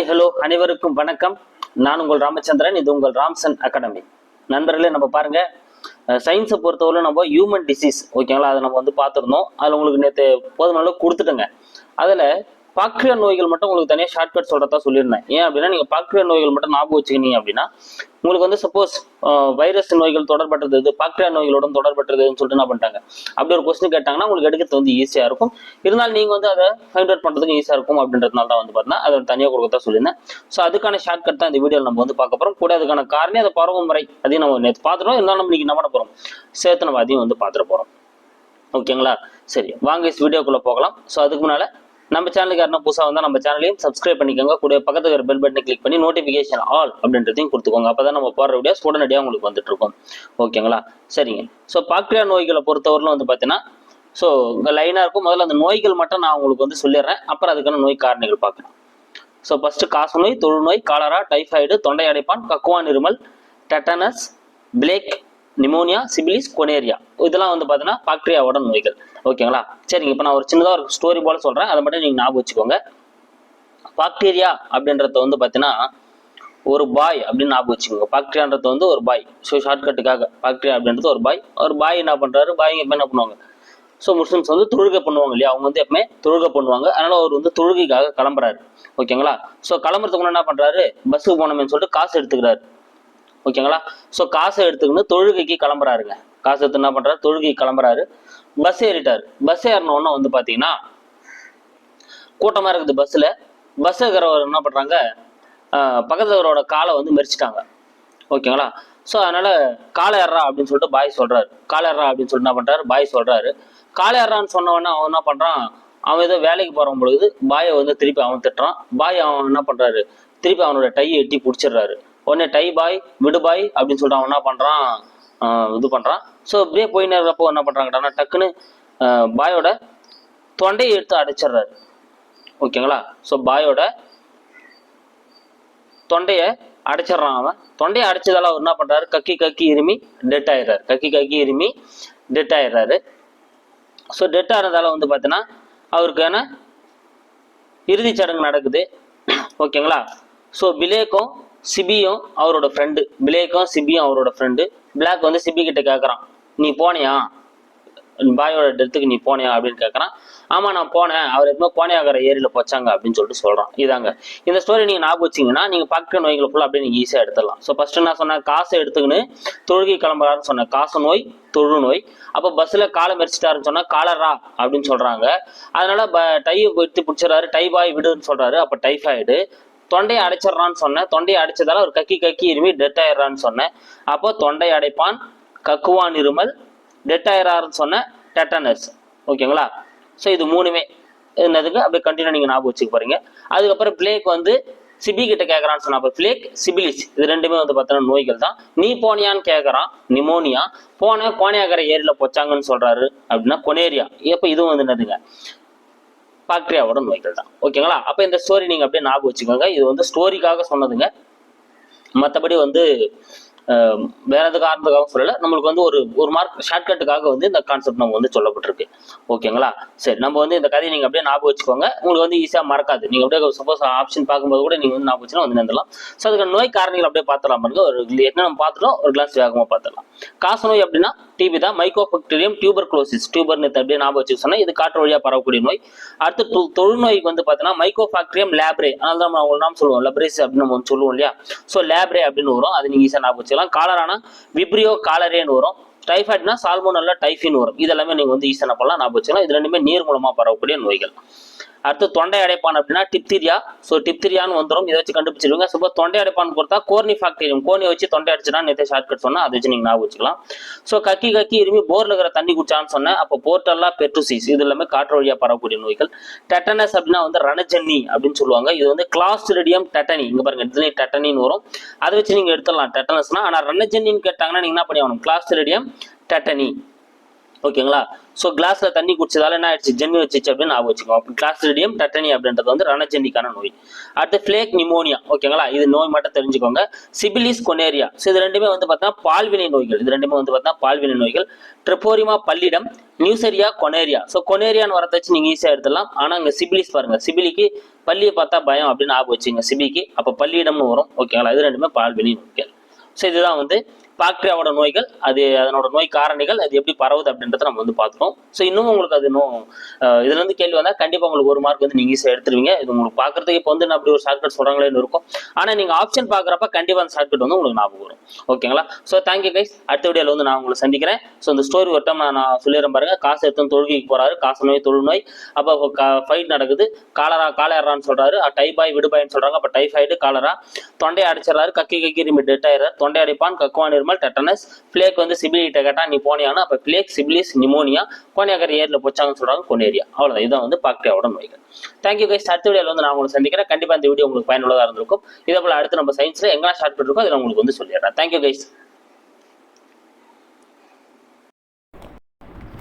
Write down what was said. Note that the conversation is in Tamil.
ஹலோ அனைவருக்கும் வணக்கம். நான் உங்கள் ராமச்சந்திரன் இது உங்கள் ராம்சன் அகாடமி. நண்பர்களே நம்ம பாருங்க. சயின்ஸை பொறுத்தவரை நம்ம ஹியூமன் டிசீஸ் ஓகேங்களா அதை நம்ம வந்து பார்த்துருந்தோம். அதில் உங்களுக்கு நேற்று போதும் அளவு கொடுத்துட்டோங்க. அதில் பாக்டீரியா நோய்கள் மட்டும் உங்களுக்கு தனியாக ஷார்ட்கட் சொல்கிறதா சொல்லியிருந்தேன். ஏன் அப்படின்னா நீங்கள் பாக்டீரியா நோய்கள் மட்டும் ஞாபகம் வச்சுக்கினீங்க அப்படின்னா உங்களுக்கு வந்து சப்போஸ் வைரஸ் நோய்கள் தொடர்பட்டது இது பாக்டீரியா நோய்களுடன் தொடர்பட்டதுன்னு சொல்லிட்டு என்ன பண்ணிட்டாங்க? அப்படி ஒரு கொஸ்டின் கேட்டாங்கன்னா உங்களுக்கு எடுக்கிறது வந்து ஈஸியாக இருக்கும். இருந்தாலும் நீங்கள் வந்து அதை ஃபைண்ட் அவுட் பண்ணுறதுக்கு ஈஸியாக இருக்கும் அப்படின்றதுனால தான் வந்து பார்த்தீங்கன்னா அதை தனியாக கொடுக்கறதா சொல்லியிருந்தேன். ஸோ அதுக்கான ஷார்ட்கட் தான் இந்த வீடியோவில் நம்ம வந்து பார்க்க போகிறோம் கூட அதுக்கான காரணம் அதை பரவும் முறை. அதையும் நம்ம நேற்று பார்த்துட்டோம். இருந்தாலும் நம்ம இன்னைக்கு என்ன பண்ண போகிறோம் சேர்த்து நம்ம அதையும் வந்து பார்த்துட்டு போகிறோம் ஓகேங்களா? சரி வாங்க வீடியோக்குள்ளே போகலாம். ஸோ அதுக்கு முன்னால் நம்ம சேனலுக்கு யாருன்னா புதுசாக வந்தால் நம்ம சேனலையும் சப்ஸ்கிரைப் பண்ணிக்கோங்க. கூட பக்கத்துக்கு ஒரு பெல் பட்டனை கிளிக் பண்ணி நோட்டிஃபிகேஷன் ஆல் அப்படின்றதையும் கொடுத்துக்கோங்க. அப்போ தான் நம்ம போடுற வீடியோஸ் உடனடியாக உங்களுக்கு வந்துட்டு இருக்கோம். ஓகேங்களா சரிங்க. ஸோ பாக்டீரியா நோய்களை பொறுத்தவரையிலும் வந்து பார்த்தீங்கன்னா ஸோ இங்கே லைனாக இருக்கும். முதல்ல அந்த நோய்கள் மட்டும் நான் உங்களுக்கு வந்து சொல்லிடுறேன். அப்புறம் அதுக்கான நோய் காரணிகள் பார்க்கலாம் ஸோ ஃபஸ்ட்டு காசநோய் தொழுநோய் காலரா டைஃபாய்டு தொண்டை அடைப்பான் கக்குவான் இருமல் tetanus plague pneumonia syphilis gonorrhoea இதெல்லாம் வந்து பார்த்தீங்கன்னா பாக்டீரியாவோட நோய்கள். ஓகேங்களா? சரிங்க இப்போ நான் ஒரு சின்னதாக ஒரு ஸ்டோரி போல சொல்கிறேன் அதை மட்டும் நீங்கள் ஞாபகம் வச்சுக்கோங்க. பாக்டீரியா அப்படின்றத வந்து பார்த்தீங்கன்னா ஒரு பாய் அப்படின்னு ஞாபகம் வச்சுக்கோங்க. பாக்டீரியான்றது வந்து ஒரு பாய் ஸோ ஷார்ட்கட்டுக்காக பாக்டீரியா அப்படின்றது ஒரு பாய் ஒரு பாய் என்ன பண்ணுறாரு பாய் எப்போ என்ன பண்ணுவாங்க? ஸோ முஸ்லிம்ஸ் வந்து தொழுகை பண்ணுவாங்க இல்லையா? அவங்க வந்து எப்பவுமே தொழுகை பண்ணுவாங்க. அதனால அவர் வந்து தொழுகைக்காக கிளம்புறாரு. ஓகேங்களா? ஸோ கிளம்புறதுக்கு முன்னாடி என்ன பண்ணுறாரு பஸ்ஸுக்கு போனோமேன்னு சொல்லிட்டு காசு எடுத்துக்கிறாரு. ஓகேங்களா? ஸோ காசை எடுத்துக்கின்னு தொழுகைக்கு கிளம்புறாருங்க. காசு எடுத்து என்ன பண்ணுறாரு தொழுகைக்கு கிளம்புறாரு. பஸ் ஏறிட்டார். பஸ் ஏறினோடனே வந்து பார்த்தீங்கன்னா கூட்டமாக இருக்குது பஸ்ஸில் பஸ் இருக்கிறவர் என்ன பண்ணுறாங்க பக்கத்துலவரோட காலை வந்து மெரிச்சிட்டாங்க ஓகேங்களா? ஸோ அதனால காலை ஏறா அப்படின்னு சொல்லிட்டு பாய் சொல்றாரு. காலை ஏறா அப்படின்னு சொல்லிட்டு என்ன பண்றாரு? பாய் சொல்றாரு. காலை ஏறான்னு சொன்ன அவன் என்ன பண்றான்? அவன் ஏதோ வேலைக்கு போகிற பொழுது பாயை வந்து திருப்பி அவன் திட்டுறான். பாய் அவன் என்ன பண்றாரு? திருப்பி அவனோட டையை எட்டி பிடிச்சிடுறாரு. உடனே டை பாய் விடு பாய் அப்படின்னு சொல்லிட்டு அவன் என்ன பண்ணுறான் இது பண்ணுறான் ஸோ இப்படியே போய் நேரப்போ என்ன பண்ணுறாங்கடானா டக்குன்னு பாயோட தொண்டையை எடுத்து அடைச்சிடுறாரு. ஓகேங்களா? ஸோ பாயோட தொண்டையை அடைச்சிடுறான் அவன். தொண்டையை அடைச்சதால அவர் என்ன பண்றாரு? கக்கி கக்கி இருமி டெட் ஆயிடுறாரு. கக்கி கக்கி இருமி டெட் ஆயிடுறாரு. ஸோ டெட் ஆனதால வந்து பார்த்தீங்கன்னா அவருக்கான இறுதிச் சடங்கு நடக்குது. ஓகேங்களா? ஸோ பிலேக்கும் சிபியும் அவரோட ஃப்ரெண்டு பிளேக்கும் சிபியும் அவரோட ஃப்ரெண்டு பிளாக் வந்து சிபி கிட்ட கேட்குறான் நீ போனியா? பாயோட டெத்துக்கு நீ போனியா? அப்படின்னு கேட்குறான் ஆமாம் நான் போனேன். அவர் எதுவுமே கோணையாகிற ஏரியில் போச்சாங்க அப்படின்னு சொல்லிட்டு சொல்கிறான் இதாங்க. இந்த ஸ்டோரி நீங்கள் ஞாபகம் வச்சிங்கன்னா நீங்கள் பக்க நோய்களை ஃபுல்லாக அப்படியே நீங்கள் ஈஸியாக எடுத்துடலாம். ஸோ ஃபஸ்ட்டு நான் சொன்னேன் காசை எடுத்துக்கின்னு தொழுகை கிளம்புறாருன்னு சொன்னேன் காசு நோய் தொழு நோய். அப்போ பஸ்ஸில் காலை மெரிச்சிட்டாருன்னு சொன்னால் காலரா? அப்படின்னு சொல்கிறாங்க அதனால ப டையை எடுத்து பிடிச்சிடறாரு. டை பாய் விடுன்னு சொல்கிறாரு அப்போ டைஃபாய்டு தொண்டையை அடைச்சிடுறான்னு சொன்னேன். தொண்டையை அடைச்சதால ஒரு கக்கி கக்கி இருமி டெட் ஆயிடுறான்னு சொன்னேன். அப்போ தொண்டை அடைப்பான் கக்குவான் இருமல் டெட் ஆயிடுறாருன்னு சொன்னேன் டெட்டனஸ் ஓகேங்களா? ஸோ இது மூணுமே. என்னதுக்கு? அப்படியே கண்டினியூ நீங்கள் ஞாபகம் வச்சுக்க போறீங்க. அதுக்கப்புறம் பிளேக் வந்து சிபி கிட்ட கேட்கறான்னு சொன்னா அப்போ பிளேக் சிபிலிஸ் இது ரெண்டுமே வந்து பார்த்தோன்னா நோய்கள் தான். நீ போனியான்னு கேட்கறான் நிமோனியா போன கோனியாகரை ஏரியில் போச்சாங்கன்னு சொல்றாரு. அப்படின்னா கொனேரியா எப்போ இதுவும் வந்து என்னதுங்க? பாக்டீரியாவோட நோய்கள் தான். ஓகேங்களா அப்போ இந்த ஸ்டோரி நீங்கள் அப்படியே ஞாபகம் வச்சுக்கோங்க. இது வந்து ஸ்டோரிக்காக சொன்னதுங்க. மற்றபடி வந்து வேற எது காரணத்துக்காக சொல்லலை. நம்மளுக்கு வந்து ஒரு ஒரு மார்க் ஷார்ட்கட்டுக்காக வந்து இந்த கான்செப்ட் நம்ம வந்து சொல்லப்பட்டிருக்கு. ஓகேங்களா சரி நம்ம வந்து இந்த கதையை நீங்கள் அப்படியே ஞாபகம் வச்சுக்கோங்க. உங்களுக்கு வந்து ஈஸியாக மறக்காது. நீங்கள் அப்படியே சப்போஸ் ஆப்ஷன் பார்க்கும்போது கூட நீங்கள் வந்து ஞாபகம் வச்சுன்னா வந்து நின்றலாம் ஸோ அதுக்கு நோய் காரணிகள் அப்படியே பார்த்துலாம் பாருங்க ஒரு என்ன நம்ம பார்த்துட்டோம்? ஒரு கிளாஸ் வேகமாக பார்த்துடலாம். காச நோய் அப்படின்னா டிபி தான் மைக்கோபாக்டீரியம் டியூபர் குளோசிஸ் டியூபர் அப்படியே ஞாபகம் வச்சுக்க சொன்னால் இது காற்று வழியாக பரவக்கூடிய நோய். அடுத்து தொழுநோய்க்கு வந்து பார்த்தீங்கன்னா மைக்கோபாக்டீரியம் லேப்ரே அதனால தான் நம்ம உங்களுக்கு நாம சொல்லுவோம். லெப்ரேஸ் அப்படின்னு நம்ம சொல்லுவோம் இல்லையா? ஸோ லேப்ரே அப்படின்னு வரும். அது நீங்கள் ஈஸியாக ஞாபகம் வச்சுக்கலாம். காலரானா விப்ரியோ காலரேன்னு வரும். டைஃபாய்ட்னா சால்மோனல்ல டைஃபின் வரும். இதெல்லாமே நீங்கள் வந்து ஈஸியாக பண்ணலாம் ஞாபகம் வச்சுக்கலாம். இது ரெண்டுமே நீர் மூலமாக பரவக்கூடிய நோய்கள். அடுத்து தொண்டை அடைப்பான் அப்படின்னா டிப்திரியா. ஸோ டிப்திரியான்னு வந்துடும் இதை வச்சு கண்டுபிடிச்சிருவீங்க. ஸோ தொண்டை அடைப்பான் கொடுத்தா கோர்னி ஃபேக்டரியும் கோனி வச்சு தொண்டை அடிச்சுனா நேற்று ஷார்ட்கட் சொன்னா அதை வச்சு நீங்கள் ஞாபகம் வச்சுக்கலாம். ஸோ கக்கி கக்கி இருமி போர்ல இருக்கிற தண்ணி குடிச்சான்னு சொன்னேன். அப்போ போர்ட்டல்லா பெட்ரோசிஸ் இது எல்லாமே காற்று வழியாக பரவக்கூடிய நோய்கள். டெட்டனஸ் அப்படின்னா வந்து ரணஜன்னி அப்படின்னு சொல்லுவாங்க. இது வந்து கிளாஸ்டிரிடியம் டெட்டனி இங்க பாருங்க இதுலேயும் டெட்டனின்னு வரும். அதை வச்சு நீங்க எடுத்துடலாம் டெட்டனஸ்னா ஆனால் ரணஜன்னின்னு கேட்டாங்கன்னா நீங்க என்ன பண்ணி ஆகணும்? கிளாஸ்டிரிடியம் டெட்டனி ஓகேங்களா ஸோ கிளாஸில் தண்ணி குடிச்சதால என்ன ஆயிடுச்சு? ஜென்னி வச்சிச்சு அப்படின்னு ஞாபகம் வச்சுக்கோங்க. அப்போ கிளாஸ்ட்ரிடியம் டெட்டனி அப்படின்றது வந்து ரணஜென்னிக்கான நோய். அடுத்து ஃபிளேக் நிமோனியா ஓகேங்களா இது நோய் மட்டும் தெரிஞ்சுக்கோங்க. சிபிலிஸ் கொனேரியா ஸோ இது ரெண்டுமே வந்து பார்த்தீங்கன்னா பால்வினை நோய்கள். இது ரெண்டுமே வந்து பார்த்தீங்கன்னா பால்வினை நோய்கள். ட்ரிப்போரிமா பல்லிடம் நியூசரியா கொனேரியா ஸோ கொனேரியான்னு வரத்தை வச்சு நீங்கள் ஈஸியாக எடுத்துடலாம். ஆனால் இங்கே சிபிலிஸ் பாருங்க. சிபிலிக்கு பள்ளியை பார்த்தா பயம் அப்படின்னு ஞாபகம் வச்சுங்க சிபிக்கு அப்போ பள்ளியிடம்னு வரும். ஓகேங்களா இது ரெண்டுமே பால்வினை நோய்கள். ஸோ இதுதான் வந்து பாக்டீரியாவோட நோய்கள் அது அதனோட நோய் காரணிகள் அது எப்படி பரவுது அப்படின்றத நம்ம வந்து பார்த்துட்டோம். ஸோ இன்னும் உங்களுக்கு அது இன்னும் இதுலேருந்து இதுல இருந்து கேள்வி வந்தால் கண்டிப்பாக உங்களுக்கு ஒரு மார்க் வந்து நீங்கள் ஈஸியாக எடுத்துருவீங்க. இது உங்களுக்கு பார்க்கறதுக்கு இப்போ வந்து நான் அப்படி ஒரு ஷார்ட்கட் சொல்கிறாங்களேன்னு இருக்கும். ஆனால் நீங்கள் ஆப்ஷன் பார்க்குறப்ப கண்டிப்பாக அந்த ஷார்ட்கட் வந்து உங்களுக்கு ஞாபகம் வரும். ஓகேங்களா? ஸோ தேங்க்யூ கைஸ் அடுத்த வீடியோவில் வந்து நான் உங்களை சந்திக்கிறேன். ஸோ இந்த ஸ்டோரி ஒரு நான் நான் சொல்லிடுறேன் பாருங்க. காசு எடுத்து தொழுகைக்கு போறாரு. காசு நோய் தொழு நோய். அப்போ ஃபைட் நடக்குது. காலரா காலேறான்னு சொல்றாரு. டைபாய் விடுபாய்னு சொல்றாங்க. அப்போ டைஃபாய்டு காலரா. தொண்டையை அடிச்சிடறாரு. கக்கி கக்கி இருமி டெட் ஆயிடுறாரு. தொண்டை அடிப்பான். கக்குவான் இருமல் டெட்டனஸ் பிளேக் வந்து சிபிலிட்ட கேட்டா நீ போனியானா அப்போ பிளேக் சிபிலிஸ் நிமோனியா கோனியாக்கர் ஏரியில் போச்சாங்கன்னு சொல்றாங்க கொனேரியா. அவ்வளோதான் இதான் வந்து பாக்டீரியாவோட நோய்கள். தேங்க்யூ கைஸ் அடுத்த வீடியோவில் வந்து நான் உங்களுக்கு சந்திக்கிறேன். கண்டிப்பாக இந்த வீடியோ உங்களுக்கு பயனுள்ளதாக இருந்திருக்கும். இதே போல அடுத்து நம்ம சயின்ஸில் எங்கெல்லாம் ஷார்ட் பண்ணிருக்கோம் அதில் உங்களுக்கு வந்து சொல்லிடுறேன். Thank you guys